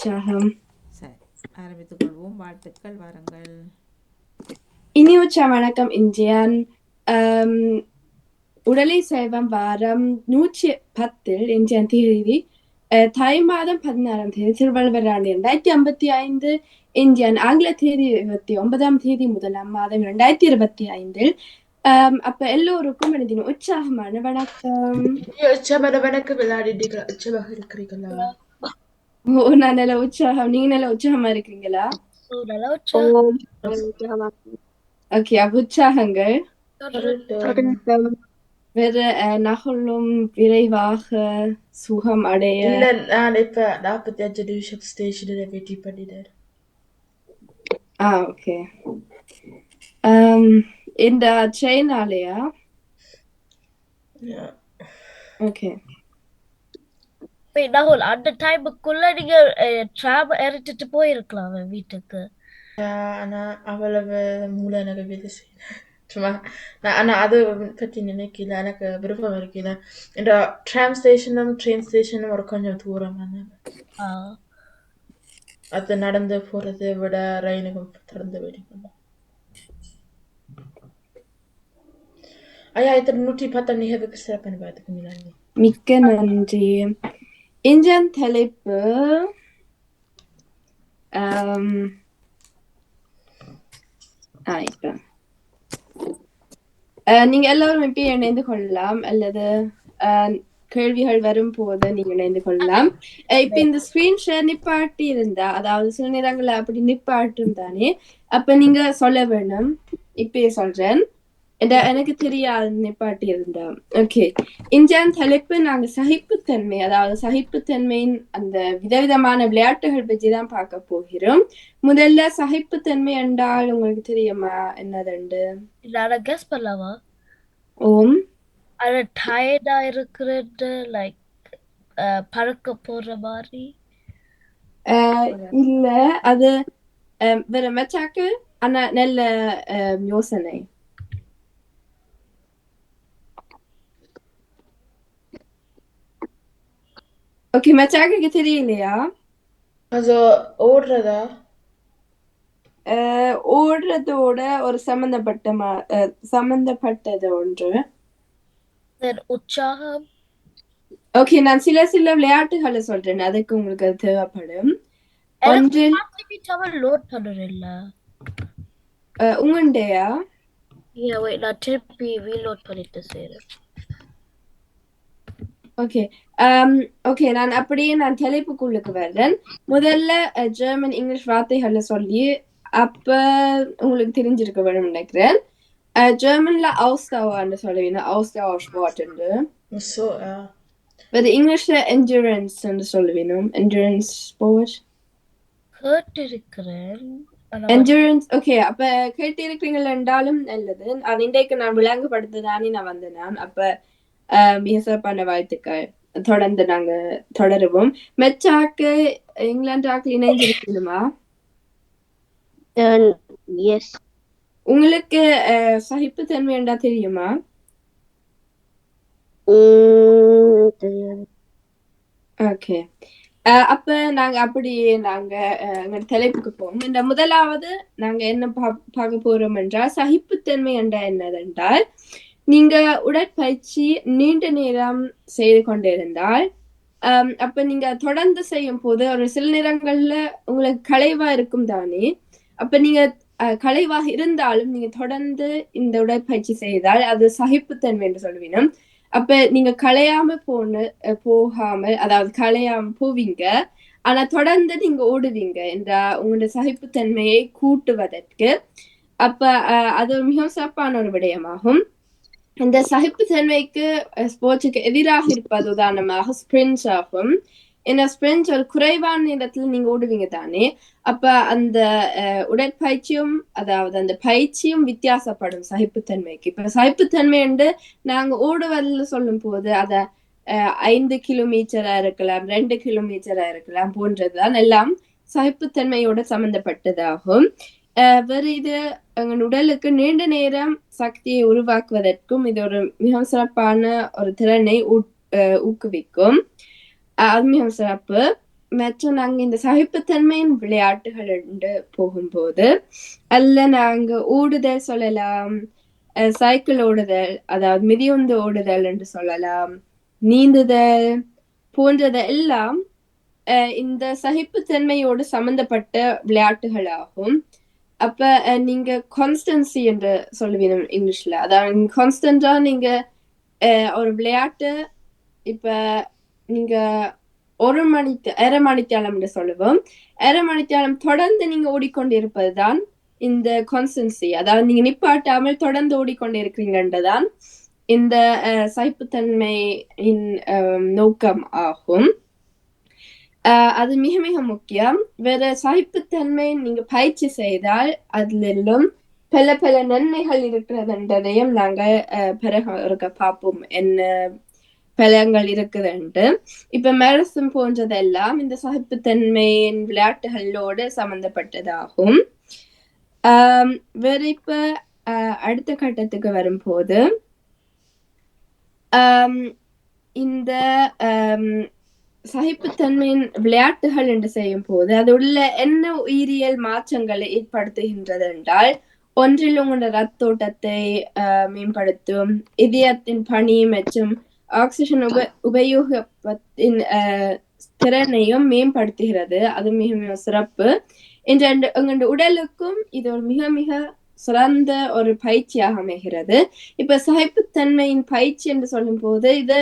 உற்சாகம் சரி ஆரம்பித்துக் கொள்வோம் வாழ்த்துக்கள் வாருங்கள். இனி உற்சா வணக்கம் இந்தியன். உடலை செல்வம் வாரம் நூற்றி பத்தில் இந்தியன் தேதி தை மாதம் பதினாறாம் தேதி திருவள்ளுவர் ஆண்டு இரண்டாயிரத்தி ஐம்பத்தி ஐந்து இந்தியன் ஆங்கில தேதி இருபத்தி ஒன்பதாம் தேதி முதலாம் மாதம் இரண்டாயிரத்தி இருபத்தி ஐந்தில். அப்ப எல்லோருக்கும் எனது உற்சாகமான வணக்கம். உச்சமன வணக்கம் விளையாடிட்டீங்களா? உச்சமாக இருக்கிறீங்களா? ஓ நான் நல்ல உற்சாகம். நீங்க நல்ல உற்சாகமா இருக்கீங்களா ஓகே அப்ப உற்சாகங்கள். வேற அஹ், நகலும் விரைவாக சுகம் அடைய. இல்ல நான் இப்ப நாற்பத்தி அஞ்சு நிமிஷம் ஸ்டேஷன்ல வெயிட்டி பண்ணிட்டேன். ஆ ஓகே. இந்த செயினாலயா ஓகே. ராகுல் அந்த டைமுக்குள்ள நீங்க ட்ராம் இறச்சிட்டு போயிருக்கலாம் வீட்டுக்கு. ஆனா அவ்வளவு மூளை எனக்கு வேலை செய்யல. சும்மா நான் ஆனா அது பற்றி நினைக்கல. எனக்கு விருப்பம் இருக்கல. இந்த ட்ராம் ஸ்டேஷனும் ட்ரெயின் ஸ்டேஷனும் ஒரு கொஞ்சம் தூரமான ஆ, அது நடந்து போறதை விட ரயிலுக்கும் திறந்து வெடிக்கும் ஐயா இத்தனை நூற்றி பத்தாம் நிகழ்வுக்கு சிறப்பான பார்த்துக்கு மிக்க நன்றி. இந்தியன் தலைப்பு ஆம், ஆ, இப்ப. நீங்க எல்லாரும் இப்ப இணைந்து கொள்ளலாம் அல்லது கேள்விகள் வரும்போது நீங்க இணைந்து கொள்ளலாம் இப்ப இந்த ஸ்கிரீன் ஷேர் நிப்பாட்டி இருந்தா அதாவது சில நேரங்கள்ல அப்படி நிப்பாட்டும் தானே அப்ப நீங்க சொல்ல வேணும் இப்பயே சொல்றேன் இந்த- எனக்கு தெரியாது நிப்பாட்டி இருந்தா ஓகே இந்தியான் தலைப்பு நாங்க சகிப்புத்தன்மை அதாவது சகிப்புத்தன்மையின் அந்த விதவிதமான விளையாட்டுகள் பற்றி தான் பார்க்க போகிறோம் முதல்ல சகிப்புத்தன்மை என்றால் உங்களுக்கு தெரியுமா என்னதுண்டு நான் கெஸ் பண்ணலாமா ஓம் அது டயர்டா இருக்கிறது லைக் பறக்க போற மாதிரி இல்ல அது அஹ், வேற மெச்சாக்கு ஆனா நல்ல அஹ், யோசனை ஓகே மெச்சாக்கு தெரியலையா அது ஓடுறதா அஹ், ஓடுறதோட ஒரு சம்பந்தப்பட்ட மா- அஹ், சம்பந்தப்பட்டது ஒன்று தென் உற்சாகம் ஓகே நான் சில சில விளையாட்டுகளை சொல்றேன் அதுக்கு உங்களுக்கு அது தேவைப்படும் ஒன்றில் டவர் லோட் பண்ணுறேன் இல்ல அஹ், உங்களுடையா Yeah, wait, நான் திருப்பி ரீலோட் பண்ணிட்டு செய்றேன் ஓகே ஓகே நான் அப்படியே நான் தலைப்புக்குள்ளுக்கு வர்றேன். முதல்ல ஜெர்மன் இங்கிலீஷ் வார்த்தைகளை சொல்லி அப்ப உங்களுக்கு தெரிஞ்சிருக்க வேணும் நினைக்கிறேன். ஜெர்மன்ல ausdauerன்னு சொல்லுவீங்க. Ausdauer sport ஸோ வேற இங்கிலீஷ்ல endurance சொல்லுவீங்க endurance sport? கேட்டு இருக்கிறேன் endurance ஓகே அப்ப கேட்டு இருக்கிறீங்கள் என்றாலும் நல்லது. அது இன்றைக்கு நான் விளங்குபடுத்துதானே நான் வந்தேன் அப்ப அஹ், மிக சிறப்பான வாழ்த்துக்கள். தொடர்ந்து நாங்க தொடருவோம். மெச்சாக்கு இங்கிலாந்து இணைஞ்சிருக்கணுமா உங்களுக்கு அஹ், சகிப்புத்தன்மை என்றா தெரியுமா? ஓகே. அப்ப நாங்க அப்படி நாங்க எங்க தலைப்புக்கு போவோம். இந்த முதலாவது நாங்க என்ன பார்க்க போறோம் என்றால் சகிப்புத்தன்மை என்றால் என்னதென்றால் நீங்க உடற்பயிற்சி நீண்ட நேரம் செய்து கொண்டிருந்தால் அப்ப நீங்க தொடர்ந்து செய்யும் போது ஒரு சில நேரங்கள்ல உங்களுக்கு களைவா இருக்கும் தானே? அப்ப நீங்க அஹ், களைவாக இருந்தாலும் நீங்க தொடர்ந்து இந்த உடற்பயிற்சி செய்தால் அது சகிப்புத்தன்மை என்று சொல்லுவீனம். அப்ப நீங்க களையாம போன போகாமல் அதாவது களையாம போவீங்க. ஆனா தொடர்ந்து நீங்க ஓடுவீங்க என்ற உங்களோட சகிப்புத்தன்மையை கூட்டுவதற்கு அப்ப அஹ், அது மிகவும் சிறப்பான ஒரு விடயமாகும். இந்த சகிப்புத்தன்மைக்கு ஸ்போர்ட்ஸுக்கு எதிராக இருப்பது உதாரணமாக ஸ்பிரிண்ட்ஸ் ஆகும். ஏன்னா ஸ்பிரிண்ட்ஸ் ஒரு குறைவான நேரத்துல நீங்க ஓடுவீங்க தானே. அப்ப அந்த அஹ், உடற்பயிற்சியும் அதாவது அந்த பயிற்சியும் வித்தியாசப்படும் சகிப்புத்தன்மைக்கு. இப்ப சகிப்புத்தன்மை என்று நாங்க ஓடுவதில் சொல்லும் போது அத அஹ், ஐந்து கிலோமீட்டரா இருக்கலாம் ரெண்டு கிலோமீட்டரா இருக்கலாம் போன்றதுதான் எல்லாம் சகிப்புத்தன்மையோட சம்பந்தப்பட்டதாகும். வேறு இது எங்கள் உடலுக்கு நீண்ட நேரம் சக்தியை உருவாக்குவதற்கும் இது ஒரு மிக சிறப்பான ஒரு திறனை அஹ், ஊக்குவிக்கும். அது மிகவும் சிறப்பு. மற்றும் நாங்க இந்த சகிப்புத்தன்மையின் விளையாட்டுகள் என்று போகும்போது அல்ல நாங்க ஓடுதல் சொல்லலாம் அஹ் சைக்கிள் ஓடுதல் அதாவது மிதியுந்து ஓடுதல் என்று சொல்லலாம் நீந்துதல் போன்றதை எல்லாம் அஹ் இந்த சகிப்புத்தன்மையோடு சம்பந்தப்பட்ட விளையாட்டுகளாகும். அப்ப நீங்க கான்ஸ்டன்சி என்று சொல்லுவீங்க இங்கிலீஷ்ல. அதாவது கான்ஸ்டன்டா நீங்க அஹ், ஒரு விளையாட்டு இப்ப நீங்க ஒரு மணி அரை மணித்தியாலம் என்று சொல்லுவோம். அரை மணித்தியாலம் தொடர்ந்து நீங்க ஓடிக்கொண்டிருப்பதுதான் இந்த கான்ஸ்டன்சி அதாவது நீங்க நிப்பாட்டாமல் தொடர்ந்து ஓடிக்கொண்டிருக்கிறீங்கன்றதான் இந்த அஹ், அஹ், நோக்கம் ஆகும். அது மிக மிக முக்கியம். வேற சகிப்புத்தன்மை நீங்க பயிற்சி செய்தால் அதிலும் பல பல நன்மைகள் இருக்கிறதுன்றதையும் நாங்க அஹ், பிறகு இருக்க பார்ப்போம். என்ன பலங்கள் இருக்குதுன்ட்டு. இப்ப மேரசன் போன்றதெல்லாம் இந்த சகிப்புத்தன்மையின் விளையாட்டுகளோடு சம்பந்தப்பட்டதாகும். ஆஹ் வேற இப்ப அஹ், அடுத்த கட்டத்துக்கு வரும்போது ஆஹ் இந்த ஆஹ் சகிப்புத்தன்மையின் விளையாட்டுகள் என்று செய்யும் போது அது உள்ள என்ன உயிரியல் மாற்றங்களை ஏற்படுத்துகின்றது என்றால் ஒன்றில் உங்களோட ரத்தோட்டத்தை மேம்படுத்தும் இதயத்தின் பணி மற்றும் ஆக்சிஜன் உப உபயோகத்தின் ஆஹ், திறனையும் மேம்படுத்துகிறது. அது மிக மிக சிறப்பு. இந்த எங்களுடைய உடலுக்கும் இது ஒரு மிக மிக சிறந்த ஒரு பயிற்சியாக அமைகிறது. இப்ப சகிப்புத்தன்மையின் பயிற்சி என்று சொல்லும் போது இது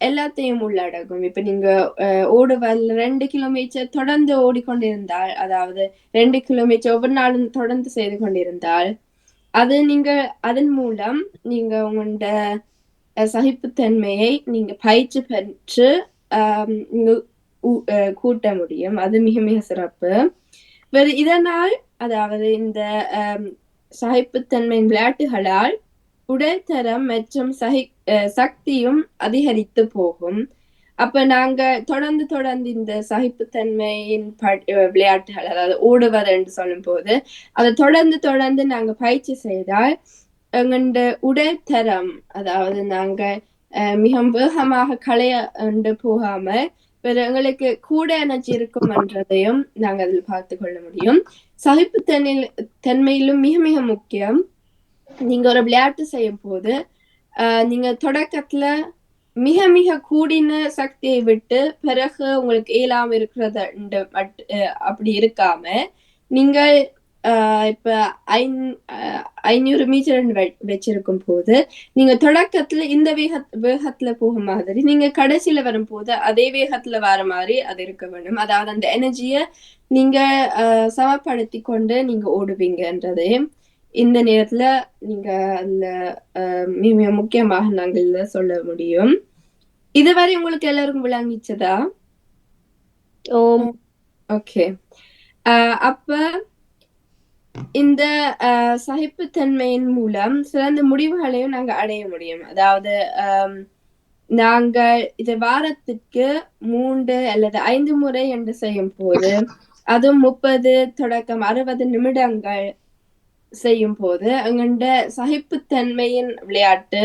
எல்லாத்தையும் உள்ளடக்கும். இப்ப நீங்க அஹ், ஓடுவதில் ரெண்டு கிலோமீட்டர் தொடர்ந்து ஓடிக்கொண்டிருந்தால் அதாவது ரெண்டு கிலோமீட்டர் ஒவ்வொரு நாளும் தொடர்ந்து செய்து கொண்டிருந்தால் அது நீங்க அதன் மூலம் நீங்க உங்களோட அஹ், சகிப்புத்தன்மையை நீங்க பயிற்சி பெற்று நீங்க அஹ், கூட்ட முடியும். அது மிக மிக சிறப்பு. இதனால் அதாவது இந்த சகிப்புத்தன்மையின் விளையாட்டுகளால் உடல் தரம் மற்றும் சகி அஹ் சக்தியும் அதிகரித்து போகும். அப்ப நாங்க தொடர்ந்து தொடர்ந்து இந்த சகிப்புத்தன்மையின் ப- விளையாட்டுகள் அதாவது ஓடுவது என்று சொல்லும் போது அதை தொடர்ந்து தொடர்ந்து நாங்க பயிற்சி செய்தால் எங்கண்ட உடல் தரம் அதாவது நாங்க மிக வேகமாக களைய கொண்டு போகாம வேற எங்களுக்கு கூட எனர்ஜி இருக்கும் என்றதையும் நாங்க அதில் பார்த்து கொள்ள முடியும். சகிப்புத்தன்மை தன்மையிலும் மிக மிக முக்கியம். நீங்க ஒரு விளையாட்டு செய்யும் போது ஆஹ் நீங்க தொடக்கத்துல மிக மிக கூடின சக்தியை விட்டு பிறகு உங்களுக்கு இயலாம இருக்கிறத அஹ் அப்படி இருக்காம நீங்கள் ஆஹ் இப்ப ஐந் ஐநூறு மீட்டர் வச்சிருக்கும் போது நீங்க தொடக்கத்துல இந்த வேக வேகத்துல போக மாதிரி நீங்க கடைசியில வரும்போது அதே வேகத்துல வர மாதிரி அது இருக்க வேண்டும். அதாவது அந்த எனர்ஜிய நீங்க ஆஹ் சமப்படுத்தி கொண்டு நீங்க ஓடுவீங்கன்றதே இந்த நேரத்துல நீங்க அதுல மிக மிக முக்கியமாக நாங்கள் சொல்ல முடியும். இதுவரை உங்களுக்கு எல்லாருக்கும் விளங்கிச்சதா? ஓம். ஓகே. அப்ப இந்த சகிப்புத்தன்மையின் மூலம் சிறந்த முடிவுகளையும் நாங்க அடைய முடியும். அதாவது நாங்கள் இது வாரத்திற்கு மூன்று அல்லது ஐந்து முறை என்று செய்யும் போது அதுவும் முப்பது தொடக்கம் அறுபது நிமிடங்கள் செய்யும் போது எங்கண்ட சகிப்புத்தன்மையின் விளையாட்டு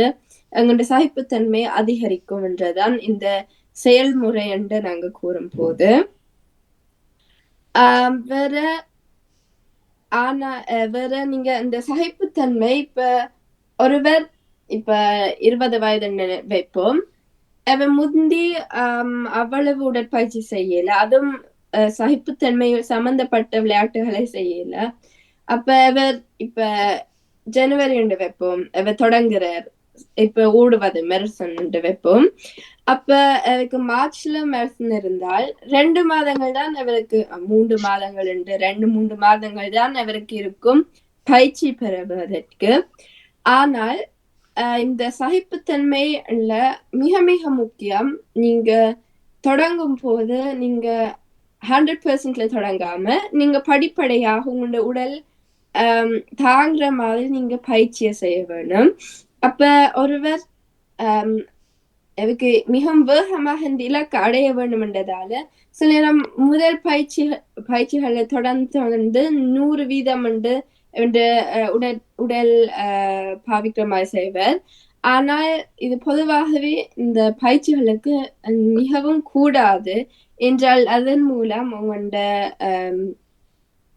எங்கண்ட சகிப்புத்தன்மை அதிகரிக்கும் என்றுதான் இந்த செயல்முறை என்று நாங்க கூறும் போது ஆஹ் வேற ஆனா அஹ் வேற நீங்க இந்த சகிப்புத்தன்மை இப்ப ஒருவர் இப்ப இருபது வயது நினை- வைப்போம். அவன் முந்தி அவ்வளவு உடற்பயிற்சி செய்யல. அதுவும் அஹ், சகிப்புத்தன்மை சம்பந்தப்பட்ட விளையாட்டுகளை செய்யல. அப்ப அவர் இப்ப ஜனவரி உண்டு வைப்போம் அவர் தொடங்குறார் இப்ப ஓடுவது மெரசன் வைப்போம் அப்ப அவருக்கு மார்ச்ல மெரசன் இருந்தால் ரெண்டு மாதங்கள் தான் அவருக்கு மூன்று மாதங்கள் உண்டு ரெண்டு மூன்று மாதங்கள் தான் அவருக்கு இருக்கும் பயிற்சி பெறுவதற்கு ஆனால் அஹ், இந்த உள்ள மிக மிக முக்கியம் நீங்க தொடங்கும் போது நீங்க ஹண்ட்ரட் பெர்சன்ட்ல தொடங்காம நீங்க படிப்படையாக உங்களோட உடல் தாங்குற மாதிரி நீங்க பயிற்சியை செய்ய வேணும் அப்ப ஒருவர் அதுக்கு மிகவும் வேகமாக இந்த இலக்கு அடைய வேண்டும் என்றதால சில நேரம் முதல் பயிற்சி பயிற்சிகளை தொடர்ந்து தொடர்ந்து நூறு வீதம் என்று என்று அஹ், உடல் உடல் அஹ், பாவிக்கிற மாதிரி செய்வர் ஆனால் இது பொதுவாகவே இந்த பயிற்சிகளுக்கு மிகவும் கூடாது என்றால் அதன் மூலம் உங்களோட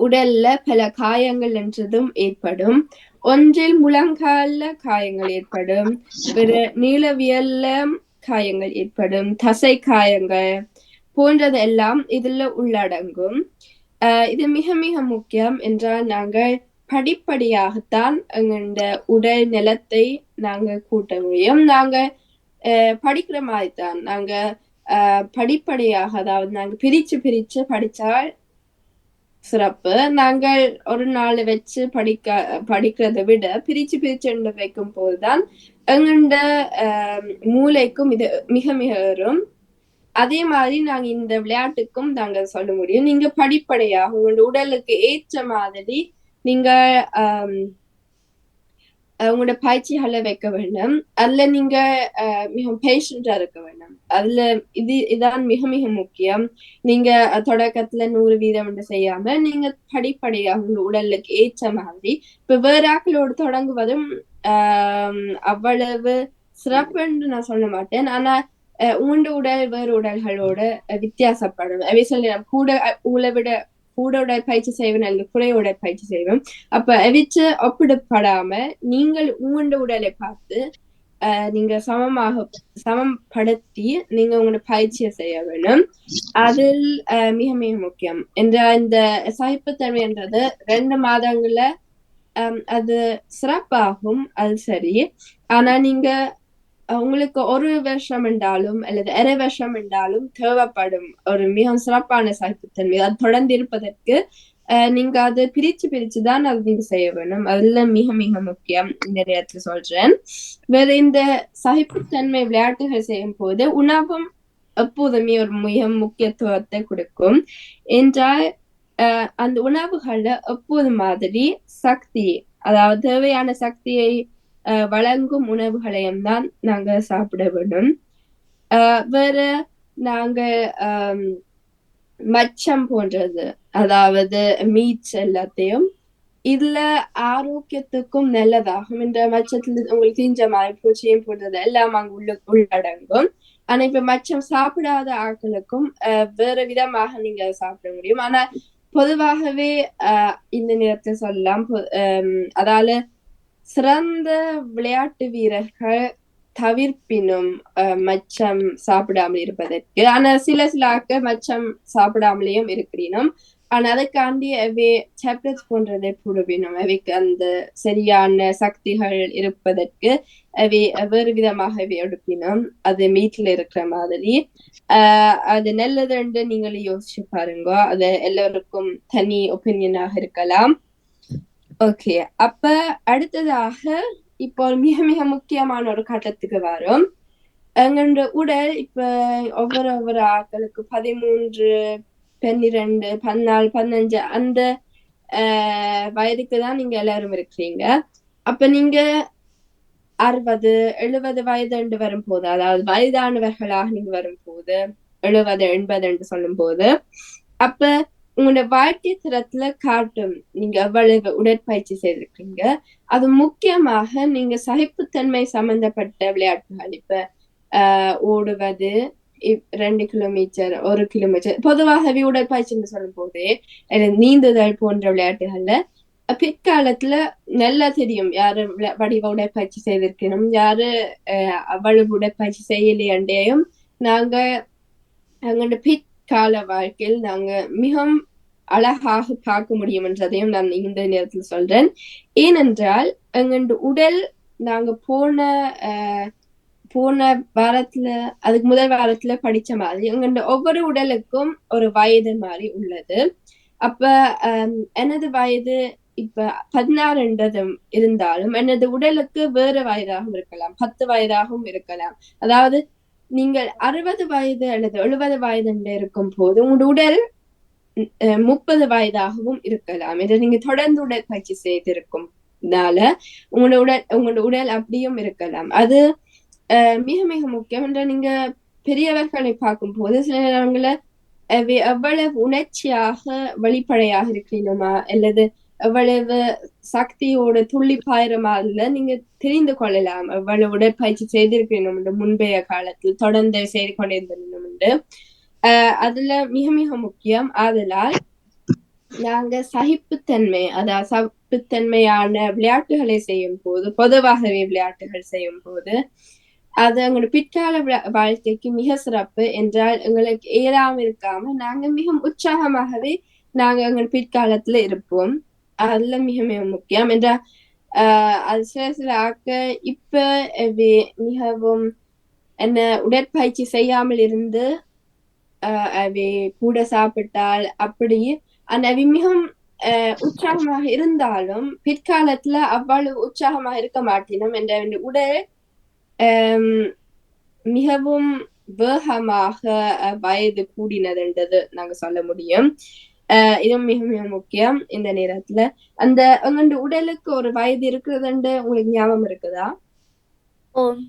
உடல்ல பல காயங்கள் என்றதும் ஏற்படும். ஒன்றில் முழங்கால காயங்கள் ஏற்படும். பிற நீளவியல்ல காயங்கள் ஏற்படும். தசை காயங்கள் போன்றது எல்லாம் இதுல உள்ளடங்கும். இது மிக மிக முக்கியம் என்றால் நாங்கள் படிப்படியாகத்தான் எங்களோட உடல் நிலத்தை நாங்க கூட்ட முடியும். நாங்க ஆஹ் படிக்கிற மாதிரி தான் நாங்க ஆஹ் படிப்படியாக அதாவது நாங்க பிரிச்சு பிரிச்சு படிச்சால் சிறப்பு. நாங்கள் ஒரு நாள் வச்சு படிக்க படிக்கிறதை விட பிரிச்சு பிரிச்சு வைக்கும் போதுதான் எங்கண்ட ஆஹ் மூளைக்கும் இது மிக மிக வரும் அதே மாதிரி நாங்க இந்த விளையாட்டுக்கும் நாங்க சொல்ல முடியும். நீங்க படிப்படையாக உங்களோட உடலுக்கு ஏற்ற மாதிரி நீங்க ஆஹ் உங்களோட பயிற்சிகளை வைக்க வேண்டும். அதுல நீங்க மிகவும் பேஷண்டா இருக்க வேண்டும். அதுல இது இதான் மிக மிக முக்கியம். நீங்க தொடக்கத்துல நூறு வீதம் என்று செய்யாம நீங்க படிப்படியாக உங்க உடலுக்கு ஏற்ற மாதிரி இப்ப வேறாக்களோடு தொடங்குவதும் ஆஹ் அவ்வளவு சிறப்பு என்று நான் சொல்ல மாட்டேன். ஆனா அஹ் உடல் வேறு உடல்களோட வித்தியாசப்படும். அவை சொல்லி கூட அஹ் உங்களை விட கூட உடற்பயிற்சி செய்வேன் அல்லது குறை உடற்பயிற்சி செய்வேன். அப்ப எவிச்ச ஒப்பிடப்படாம நீங்கள் உங்களோட உடலை பார்த்து நீங்க சமமாக சமப்படுத்தி நீங்க உங்களோட பயிற்சியை செய்ய வேணும் அதில் அஹ் மிக மிக முக்கியம். என்ற இந்த சகிப்புத்தன்மைன்றது ரெண்டு மாதங்கள்ல அஹ் அது சிறப்பாகும் அது சரி. ஆனா நீங்க உங்களுக்கு ஒரு வருஷம் என்றாலும் அல்லது அரை வருஷம் என்றாலும் தேவைப்படும் ஒரு மிக சிறப்பான சகிப்புத்தன்மை அது தொடர்ந்து இருப்பதற்கு அஹ் நீங்க அது பிரிச்சு பிரிச்சு தான் அது நீங்க செய்ய வேணும். அதுல மிக மிக முக்கியம் இந்த நேரத்துல சொல்றேன். வேற இந்த சகிப்புத்தன்மை விளையாட்டுகள் செய்யும் போது உணவும் எப்போதுமே ஒரு மிக முக்கியத்துவத்தை கொடுக்கும். என்றால் அஹ் அந்த உணவுகள்ல எப்போது மாதிரி சக்தி அதாவது தேவையான சக்தியை வழங்கும் உணவுகளையும் தான் நாங்க சாப்பிட வேண்டும். அஹ் வேற நாங்க மச்சம் போன்றது அதாவது மீட்ஸ் எல்லாத்தையும் இதுல ஆரோக்கியத்துக்கும் நல்லதாகும். என்ற மச்சத்துல உங்களுக்கு தீஞ்ச மாதிரி பூச்சியும் போன்றது எல்லாம் அங்க உள்ள உள்ளடங்கும். ஆனா இப்ப மச்சம் சாப்பிடாத ஆட்களுக்கும் அஹ், வேற விதமாக நீங்க சாப்பிட முடியும். ஆனா பொதுவாகவே இந்த நேரத்தை சொல்லலாம். பொ- அதாவது சிறந்த விளையாட்டு வீரர்கள் தவிர்ப்பினும் அஹ், மச்சம் சாப்பிடாமல் இருப்பதற்கு ஆனா சில சில ஆக்க மச்சம் சாப்பிடாமலேயும் இருக்கிறீனும் ஆனா அதுக்காண்டி அவை டேப்லெட்ஸ் போன்றதை போடுவினும் அவைக்கு அந்த சரியான சக்திகள் இருப்பதற்கு அவை வேறு விதமாக எடுப்பினும் அது மீட்ல இருக்கிற மாதிரி. ஆஹ் அது நல்லதுண்டு நீங்களும் யோசிச்சு பாருங்க அது எல்லாருக்கும் தனி ஒப்பீனியனாக இருக்கலாம். ஓகே அப்ப அடுத்ததாக இப்போ ஒரு மிக மிக முக்கியமான ஒரு கட்டத்துக்கு வரும். எங்களோட உடல் இப்ப ஒவ்வொரு ஒவ்வொரு ஆட்களுக்கு பதிமூன்று பன்னிரெண்டு பதினாலு பதினஞ்சு அந்த ஆஹ் வயதுக்கு தான் நீங்க எல்லாரும் இருக்கிறீங்க. அப்ப நீங்க அறுபது எழுபது வயது என்று வரும்போது அதாவது வயதானவர்களாக நீங்க வரும்போது எழுபது எண்பது என்று சொல்லும் போது அப்ப உங்களோட வாழ்க்கை தரத்துல காட்டும். நீங்க எவ்வளவு உடற்பயிற்சி செய்திருக்கீங்க. அது முக்கியமாக நீங்க சகிப்புத்தன்மை சம்பந்தப்பட்ட விளையாட்டுகள். இப்ப ஆஹ் ஓடுவது ரெண்டு கிலோமீட்டர் ஒரு கிலோமீட்டர் பொதுவாகவே உடற்பயிற்சின்னு சொல்லும் போதே நீந்துதல் போன்ற விளையாட்டுகள்ல பிற்காலத்துல நல்லா தெரியும் யாரு வடிவ உடற்பயிற்சி செய்திருக்கணும். யாரு அஹ், அவ்வளவு உடற்பயிற்சி செய்யலையண்டையும் நாங்க எங்களோட பிற்கால வாழ்க்கையில் நாங்க மிகவும் அழகாக பார்க்க முடியும் என்றதையும் நான் இந்த நேரத்தில் சொல்றேன். ஏனென்றால் எங்கண்டு உடல் நாங்க போன அஹ், போன வாரத்துல அதுக்கு முதல் வாரத்துல படிச்ச மாதிரி எங்களோட ஒவ்வொரு உடலுக்கும் ஒரு வயது மாதிரி உள்ளது. அப்ப அஹ், எனது வயது இப்ப பதினாறுன்றதும் இருந்தாலும் எனது உடலுக்கு வேறு வயதாகவும் இருக்கலாம் பத்து வயதாகவும் இருக்கலாம். அதாவது நீங்கள் அறுபது வயது அல்லது எழுபது வயது என்று இருக்கும் போது உங்களோட உடல் முப்பது வயதாகவும் இருக்கலாம் இதை நீங்க தொடர்ந்து உடற்பயிற்சி செய்திருக்கும்னால உங்களோட உடல் உங்களோட உடல் அப்படியும் இருக்கலாம் அது அஹ், மிக மிக முக்கியம் என்ற நீங்க பெரியவர்களை பார்க்கும் போது சில நேரங்கள எவ்வளவு உணர்ச்சியாக வெளிப்படையாக இருக்கிறீனுமா அல்லது எவ்வளவு சக்தியோட துள்ளி பாயிற மாதிரில நீங்க தெரிந்து கொள்ளலாம் எவ்வளவு உடற்பயிற்சி செய்திருக்கணும் முன்பைய காலத்தில் தொடர்ந்து செய்து கொண்டிருந்தோம் என்று அதுல மிக மிக முக்கியம் ஆதலால் நாங்க சகிப்புத்தன்மை அதாவது சகிப்புத்தன்மையான விளையாட்டுகளை செய்யும் போது பொதுவாகவே விளையாட்டுகள் செய்யும் போது அது எங்களோட பிற்கால வாழ்க்கைக்கு மிக சிறப்பு என்றால் எங்களுக்கு ஏறாம இருக்காம நாங்க மிக உற்சாகமாகவே நாங்க எங்கள் பிற்காலத்துல இருப்போம். அதுல மிக மிக முக்கியம் என்றால் ஆஹ் அது சில சில ஆக்க இப்ப மிகவும் என்ன உடற்பயிற்சி செய்யாமல் இருந்து அவை கூட சாப்பிட்டால் அப்படி அந்த அவை மிகவும் உற்சாகமாக இருந்தாலும் பிற்காலத்துல அவ்வளவு உற்சாகமாக இருக்க மாட்டினோம் என்ற உடல் மிகவும் வேகமாக வயது கூடினதுன்றது நாங்க சொல்ல முடியும். ஆஹ் இது மிக மிக முக்கியம் இந்த நேரத்துல. அந்த உங்களுடைய உடலுக்கு ஒரு வயது இருக்கிறதுண்டு உங்களுக்கு ஞாபகம் இருக்குதா? ஓம்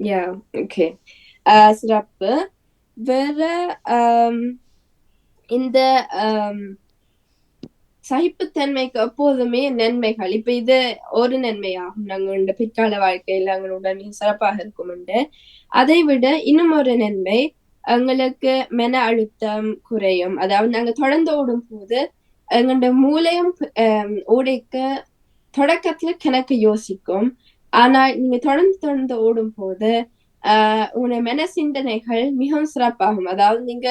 யா ஓகே சிறப்பு. வேற இந்த சகிப்புத்தன்மைக்கு எப்போதுமே நன்மைகள். இப்ப இது ஒரு நன்மையாகும் நாங்க பிற்கால வாழ்க்கையில எங்களோட மிக சிறப்பாக இருக்கும் உண்டு அதை விட இன்னும் ஒரு நன்மை எங்களுக்கு மன அழுத்தம் குறையும். அதாவது நாங்க தொடர்ந்து ஓடும் போது எங்களோட மூளையும் ஆம், ஓடைக்க தொடக்கத்துல கணக்கு யோசிக்கும். ஆனால் நீங்க தொடர்ந்து தொடர்ந்து ஓடும் போது உங்களுடைய மன சிந்தனைகள் மிகவும் சிறப்பாகும். அதாவது நீங்க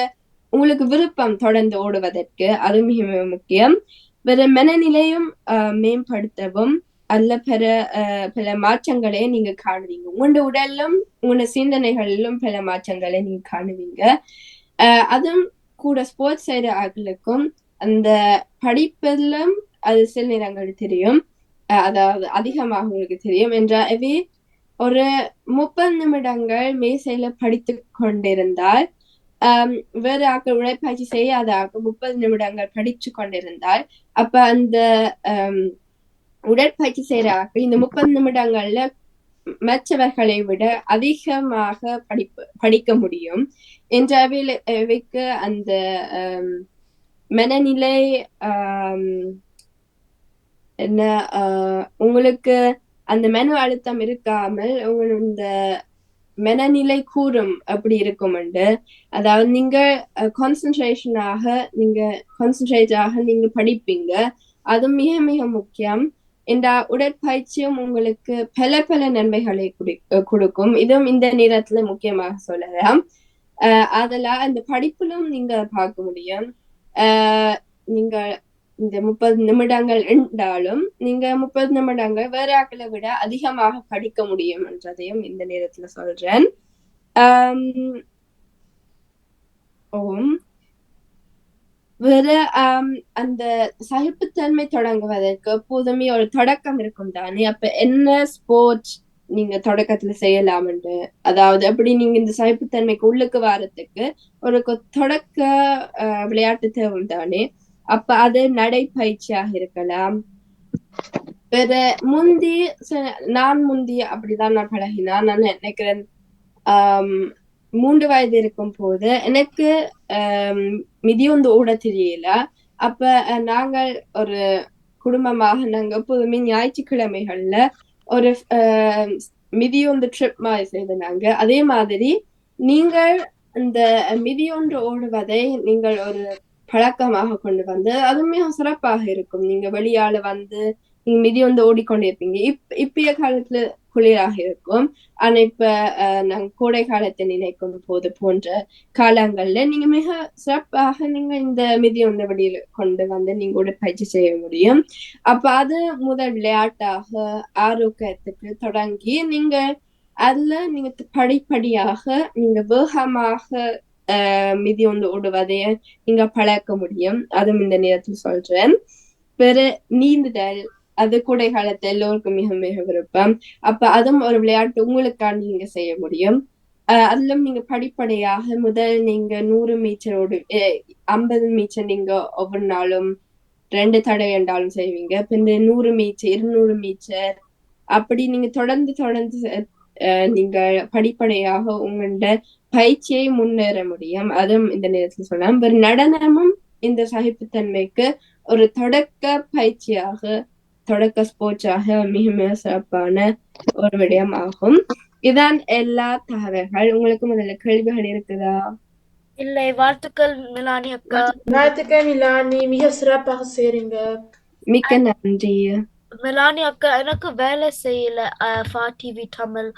உங்களுக்கு விருப்பம் தொடர்ந்து ஓடுவதற்கு அது மிக மிக முக்கியம். பிற மனநிலையும் மேம்படுத்தவும் அல்ல பிற பல மாற்றங்களை நீங்க காணுவீங்க. உங்களோட உடலும் உங்களோட சிந்தனைகளிலும் பல மாற்றங்களை நீங்க காணுவீங்க. ஆஹ் அதுவும் கூட ஸ்போர்ட்ஸ் செய்கிற ஆக்களுக்கும் அந்த படிப்பிலும் அது சில நேரங்கள் தெரியும். அஹ் அதாவது அதிகமாக உங்களுக்கு தெரியும். என்றாவே ஒரு முப்பது நிமிடங்கள் மேசையில படித்து கொண்டிருந்தால் ஆஹ் வேற ஆக்கள் உழைப்பயிற்சி செய்யாத முப்பது நிமிடங்கள் படிச்சு கொண்டிருந்தால் அப்ப அந்த ஆஹ் உடற்பயிற்சி செய்யற ஆக்கள் இந்த முப்பது நிமிடங்கள்ல மற்றவர்களை விட அதிகமாக படிப்பு படிக்க முடியும். என்ற அந்த மனநிலை ஆஹ் என்ன ஆஹ் உங்களுக்கு அந்த மெனு அழுத்தம் இருக்காமல் உங்களோட மெனநிலை மனநிலை கூறும் அப்படி இருக்கும்ண்டு அதாவது நீங்க கான்சென்ட்ரேஷனாக நீங்க கான்சென்ட்ரேட் ஆக நீங்க படிப்பீங்க. அது மிக மிக முக்கியம். இந்த உடற்பயிற்சியும் உங்களுக்கு பல பல நன்மைகளை குடி- கொடுக்கும். இதுவும் இந்த நேரத்துல முக்கியமாக சொல்லலாம். ஆஹ் அதெல்லாம் அந்த படிப்பிலும் நீங்க பார்க்க முடியும். ஆஹ் நீங்க இந்த முப்பது நிமிடங்கள் என்றாலும் நீங்க முப்பது நிமிடங்கள் வேற ஆக்களை விட அதிகமாக படிக்க முடியும் என்றதையும் இந்த நேரத்துல சொல்றேன். ஓம். வேற அந்த சகிப்புத்தன்மை தொடங்குவதற்கு எப்போதுமே ஒரு தொடக்கம் இருக்கும் தானே? அப்ப என்ன ஸ்போர்ட்ஸ் நீங்க தொடக்கத்துல செய்யலாம்னு அதாவது அப்படி நீங்க இந்த சகிப்புத்தன்மைக்கு உள்ளுக்கு வாரத்துக்கு ஒரு தொடக்க ஆஹ், விளையாட்டு தேவை தானே? அப்ப அது நடைப்பயிற்சியாக இருக்கலாம். வேற முந்தி ச- நான் முந்தி அப்படிதான் நான் பழகினான். நான் நினைக்கிறேன் ஆஹ் மூன்று வயது இருக்கும் போது எனக்கு ஆம், மிதியுந்து ஓட தெரியல. அப்ப நாங்கள் ஒரு குடும்பமாக நாங்க எப்போதுமே ஞாயிற்றுக்கிழமைகள்ல ஒரு ஆஹ், மிதியுந்து ட்ரிப் மாதிரி செய்தாங்க அதே மாதிரி நீங்கள் அந்த மிதியொன்று ஓடுவதை நீங்கள் ஒரு பழக்கமாக கொண்டு வந்து அது மிக சிறப்பாக இருக்கும். நீங்க வெளியால வந்து நீங்க மிதி வந்து ஓடிக்கொண்டிருப்பீங்க. இப் இப்பய காலத்துல குளிராக இருக்கும். ஆனா இப்ப நாங்க கோடை காலத்தை நினைக்கும் போது போன்ற காலங்கள்ல நீங்க மிக சிறப்பாக நீங்க இந்த மிதி வந்து வெளியில கொண்டு வந்து நீங்க உடற்பயிற்சி செய்ய முடியும். அப்ப அது முதல் விளையாட்டாக ஆரோக்கியத்துக்கு தொடங்கி நீங்க அதுல நீங்க படிப்படியாக நீங்க வேகமாக மிதி வந்து ஓடுவதைய நீங்க பழக்க முடியும். அதுவும் இந்த நேரத்தில் சொல்றேன். வேற நீந்துதல் அது கோடை காலத்து எல்லோருக்கும் மிக மிக விருப்பம். அப்ப அதுவும் ஒரு விளையாட்டு உங்களுக்கான நீங்க செய்ய முடியும். அதிலும் நீங்க படிப்படியாக முதல் நீங்க நூறு மீச்சர் ஓடு ஐம்பது மீட்டர் நீங்க ஒவ்வொரு நாளும் ரெண்டு தடவை என்றாலும் செய்வீங்க. பின்ன நூறு மீச்சர் இருநூறு மீச்சர் அப்படி நீங்க தொடர்ந்து தொடர்ந்து ஆஹ் நீங்க படிப்படியாக உங்களோட பயிற்சியை முன்னேற முடியும். அதுவும் இந்த நேரத்தில் சொல்லலாம். ஒரு நடனமும் இந்த சகிப்புத்தன்மைக்கு ஒரு தொடக்க பயிற்சியாக தொடக்க ஸ்போர்ட்ஸாக மிக மிக சிறப்பான ஒரு விடயம் ஆகும். இதான் எல்லா தகவல்கள். உங்களுக்கு முதல்ல கேள்விகள் இருக்குதா? இல்லை வாழ்த்துக்கள் மிலானி அக்கா. வாழ்த்துக்கள் மிலானி. மிக சிறப்பாக செய்றீங்க. மிக்க நன்றி. மிலானி அக்கா எனக்கு வேலை செய்யல. டிவி தமிழ்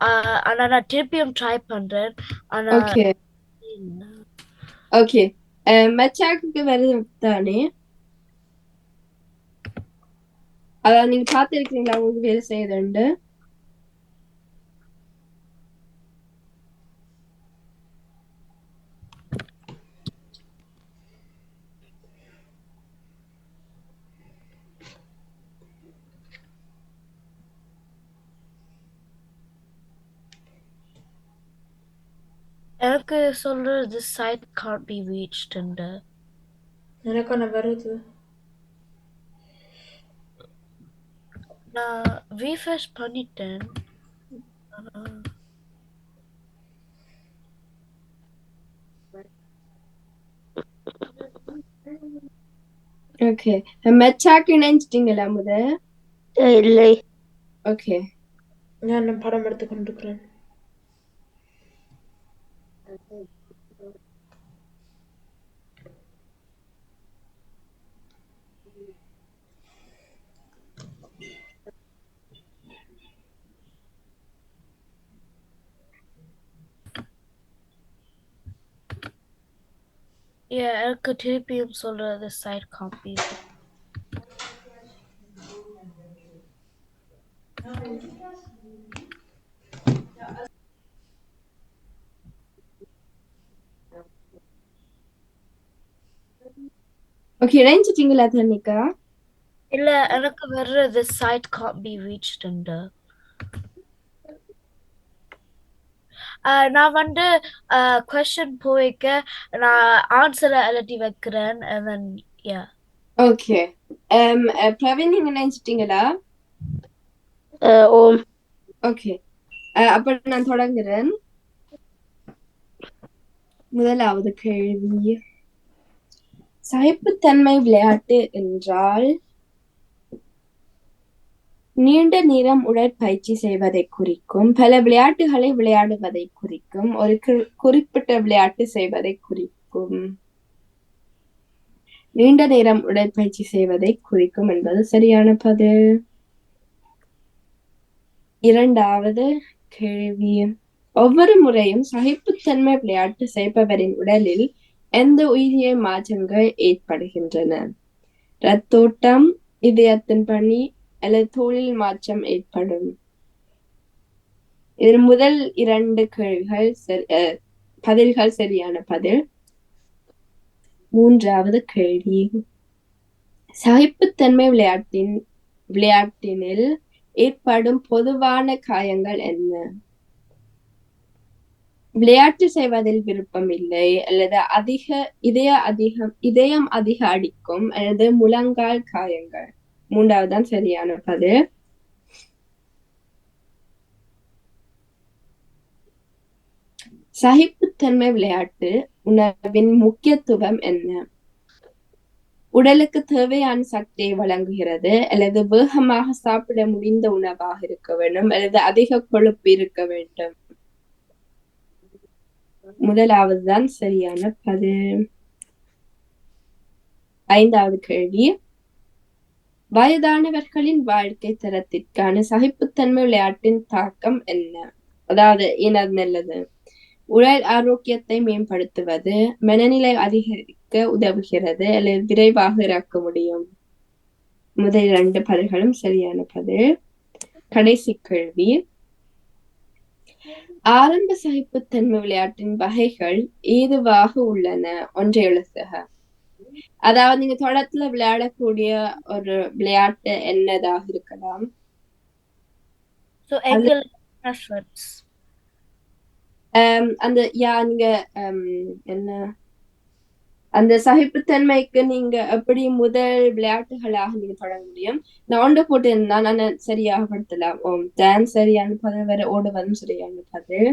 அஹ், ஆனா நான் திருப்பியும் ட்ரை பண்றேன். ஆனா ஓகே ஓகே மச்சாக்கு வருது தானே? அதான் நீங்க பார்த்திருக்கீங்களா உங்களுக்கு வேலை செய்யுதுண்டு எனக்கு சொல்றது site can't be reached எனக்கு என்ன வருது. நான் ரீஃப்ரெஷ் பண்ணிட்டேன். ஓகே மெச்சாக்கு நினைச்சிட்டீங்களா முத இல்லை. ஓகே நான் படம் எடுத்து கொண்டிருக்கிறேன். Yeah, எனக்கு திருப்பியும் சொல்றது site can't be ஓகே நினைச்சிட்டீங்களா தனிக்கா இல்ல எனக்கு வர்றது site can't be reached ஆஹ் நான் வந்து கொஸ்டின் போய்க்க நான் ஆன்சரை எழுதி வைக்கிறேன் then yeah. ஓகே பிரவீன் நீங்க நினைச்சிட்டீங்களா? அஹ், ஓம். ஓகே அப்ப நான் தொடங்குறேன். முதலாவது கேள்வி. சகிப்புத்தன்மை விளையாட்டு என்றால்? நீண்ட நேரம் உடற்பயிற்சி செய்வதை குறிக்கும் பல விளையாட்டுகளை விளையாடுவதை குறிக்கும் ஒரு குறிப்பிட்ட விளையாட்டு செய்வதை குறிக்கும். நீண்ட நேரம் உடற்பயிற்சி செய்வதை குறிக்கும் என்பது சரியான பதில். இரண்டாவது கேள்வி. ஒவ்வொரு முறையும் சகிப்புத்தன்மை விளையாட்டு செய்பவரின் உடலில் எந்த உயிரிய மாற்றங்கள் ஏற்படுகின்றன? ரத்தோட்டம் இதயத்தின் பணி அல்லது தோளில் மாற்றம் ஏற்படும். இதில் முதல் இரண்டு கேள்விகள் சரி அஹ், பதில்கள் சரியான பதில். மூன்றாவது கேள்வி. சகிப்புத்தன்மை விளையாட்டின் விளையாட்டினில் ஏற்படும் பொதுவான காயங்கள் என்ன? விளையாட்டு செய்வதில் விருப்பம் இல்லை அல்லது அதிக இதய அதிகம் இதயம் அதிக அடிக்கும் அல்லது முழங்கால் காயங்கள். மூன்றாவது தான் சரியான பதில் சகிப்புத்தன்மை விளையாட்டு உணவின் முக்கியத்துவம் என்ன? உடலுக்கு தேவையான சக்தியை வழங்குகிறது அல்லது வேகமாக சாப்பிட முடிந்த உணவாக இருக்க வேண்டும் அல்லது அதிக கொழுப்பு இருக்க வேண்டும்? முதலாவது தான் சரியான பதில் ஐந்தாவது கேள்வி. வயதானவர்களின் வாழ்க்கை தரத்திற்கான சகிப்புத்தன்மை விளையாட்டின் தாக்கம் என்ன? அதாவது எனது நல்லது உடல் ஆரோக்கியத்தை மேம்படுத்துவது மனநிலை அதிகரிக்க உதவுகிறது அல்லது விரைவாக இறக்க முடியும்? முதல் இரண்டு பதில்களும் சரியான பதில். கடைசி கேள்வி. ஆரம்ப சகிப்புத்தன்மை விளையாட்டின் வகைகள் ஏதுவாக உள்ளன? ஒன்றை எழுதுக. அதாவது நீங்க தொடத்துல விளையாடக்கூடிய ஒரு விளையாட்டு என்னதாக இருக்கலாம்? ஆம், அந்த யா நீங்க ஆம், என்ன? அந்த சகிப்புத்தன்மைக்கு நீங்க எப்படி முதல் விளையாட்டுகளாக நீங்க தொடங்க முடியும்? நான் ஒன்று போட்டு இருந்தா நான் சரியாக படுத்தலாம்? ஓம் டான்ஸ் சரியான பதில் வேற ஓடுவதும் சரியான பதில்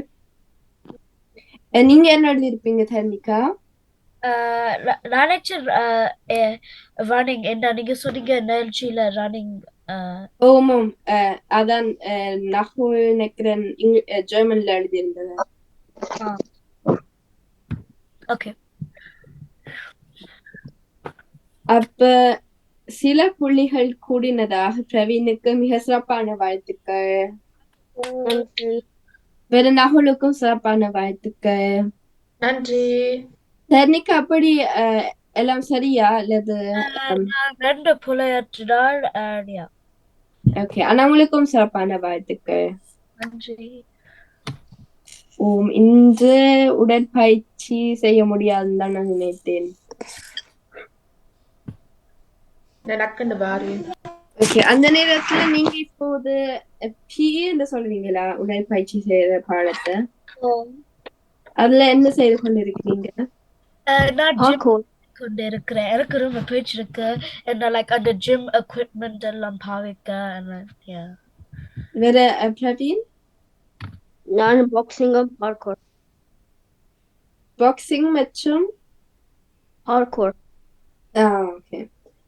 நீங்க என்ன எழுதியிருப்பீங்க தர்ணிகா? ர- நினைச்ச ரன்னிங் என்ன நீங்க சொன்னீங்க நிகழ்ச்சியில ரன்னிங் ஓமம் அஹ் அதான் அஹ் நகுல் நெக்ரன் ஜெர்மன்ல எழுதியிருந்தது. ஓகே. அப்ப சில புள்ளிகள் கூடினதாக பிரவீனுக்கு மிக சிறப்பான வாழ்த்துக்கள். வேற நகுலுக்கும் சிறப்பான வாழ்த்துக்கள். நன்றி. தர்ணிக்கு அப்படி அஹ், எல்லாம் சரியா? அல்லது ரெண்டு புலையற்றினால் யா ஓகே. ஆனா உங்களுக்கும் சிறப்பான வாழ்த்துக்கள். நன்றி. ஓம். இன்று உடற்பயிற்சி செய்ய முடியாதுன்னு தான் நான் நினைத்தேன். ஓகே. அந்த நேரத்துல நீங்க இப்போது பின்னு சொல்றீங்களா உடற்பயிற்சி செய்யற பாடத்தை? அதுல என்ன செய்து கொண்டிருக்கீங்க அஹ் நான் ஜிம் ஹார்ட்கோர் கொண்டு இருக்கிறேன் எனக்கு ரொம்ப பிடிச்சிருக்கு என்ன லைக் அந்த ஜிம் எக்யூப்மெண்ட் எல்லாம் பாவிக்க. வேற பிரவீன் நான் பாக்ஸிங்கும் ஹார்ட்கோர் பாக்ஸிங் மற்றும்? ஹார்ட்கோர் ஓகே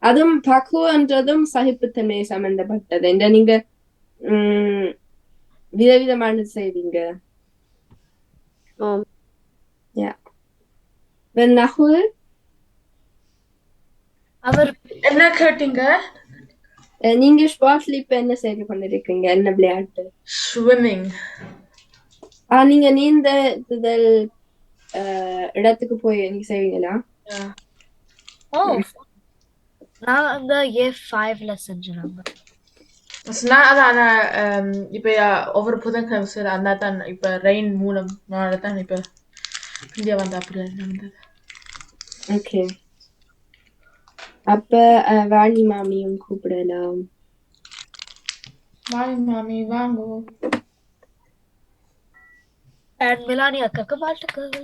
அதுவும் பக்குவன்றதும் சகிப்புத்தன்மை சம்பந்தப்பட்டது. இந்த நீங்க உம் விதவிதமானது செய்வீங்க. நகுல் அவர் என்ன கேட்டீங்க? நீங்க ஸ்போர்ட்ஸ்ல இப்ப என்ன செய்து கொண்டிருக்கீங்க என்ன விளையாட்டு? ஸ்விம்மிங் நீங்க நீந்துதல் அஹ், இடத்துக்கு போய் நீங்க செய்வீங்களா? ஓ. நான் அங்க ஏ ஃபைவ்ல செஞ்சேன் நாங்க. நான் அதான் நான் இப்ப ஒவ்வொரு புதன்கிழமை சரி அந்த தான் இப்ப ரெயின் மூலம் தான் இப்ப இந்தியா வந்த அப்படி நடந்தது ஓகே அப்ப வாணி மாமியும் கூப்பிடலாம். வாங்க மாமி வாங்கோ. அண்ட் மிலானி அக்காக்கு வாழ்த்துக்கள்.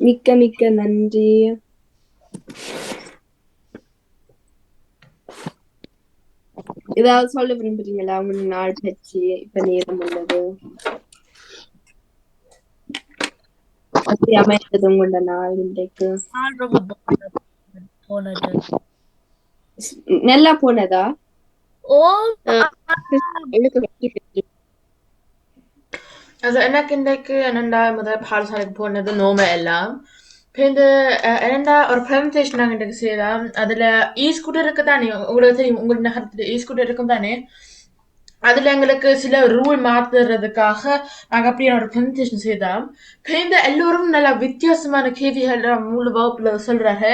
மிக்க மிக்க நன்றி. ஏதாவது சொல்ல விரும்புறீங்களா? உங்க நாள் பற்றி இப்ப நேரம் உள்ளது. அப்படி அமைந்தது உங்களோட நாள் இன்றைக்கு. போனது. நல்லா போனதா? ஓ எனக்கு 50-50. Also என்னண்டா முதல் பாடசாலைக்கு போனது நோம எல்லாம். பிந்து என்னண்டா ஒரு ப்ரெசன்டேஷன் நாங்கள் இன்றைக்கு செய்யலாம் அதில் இ ஸ்கூட்டர் இருக்கு தானே உங்களுக்கு தெரியும் உங்கள் நகரத்தில் இ ஸ்கூட்டர் இருக்கும் தானே அதில் எங்களுக்கு சில ரூல் மாற்றுறதுக்காக நாங்கள் அப்படியே ஒரு ப்ரெசன்டேஷன் செய்தோம் பிந்து எல்லோரும் நல்லா வித்தியாசமான கேள்விகள் முழு வகுப்பில் சொல்கிறாங்க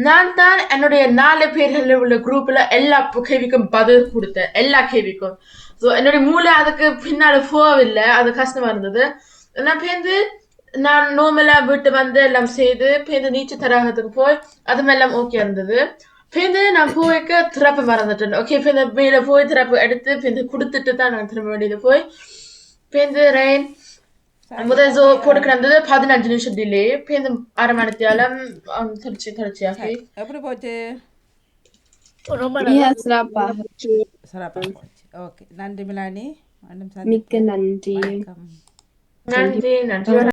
நான் தான் என்னுடைய நாலு பேர்கள் உள்ள குரூப்பில் எல்லா கேள்விக்கும் பதில் கொடுத்தேன் எல்லா கேள்விக்கும் ஸோ என்னுடைய மூளை அதுக்கு பின்னால போகவில்லை அது கஷ்டமாக இருந்தது நான் பேருந்து நான் நோமெல்லாம் விட்டு வந்து எல்லாம் செய்து பேருந்து நீச்சல் தடாகத்துக்கு போய் அதுவும் எல்லாம் ஓகே இருந்தது. பேருந்து நான் போய்க்க திறப்பு மறந்துட்டேன். ஓகே பேருந்து மேலே போய் திறப்பு எடுத்து பேருந்து கொடுத்துட்டு தான் நான் திரும்ப வேண்டியது போய் பேருந்து ரெயின் முதல் ஜோ போட்டு இருந்தது. பதினஞ்சு நிமிஷம் டிலே பேருந்து அரை மணித்தியாலம் தொடர்ச்சி தொடர்ச்சியாகி. எப்படி போச்சு? ரொம்ப ஓகே நன்றி மிலானி. மிக்க நன்றி. நன்றி நன்றி.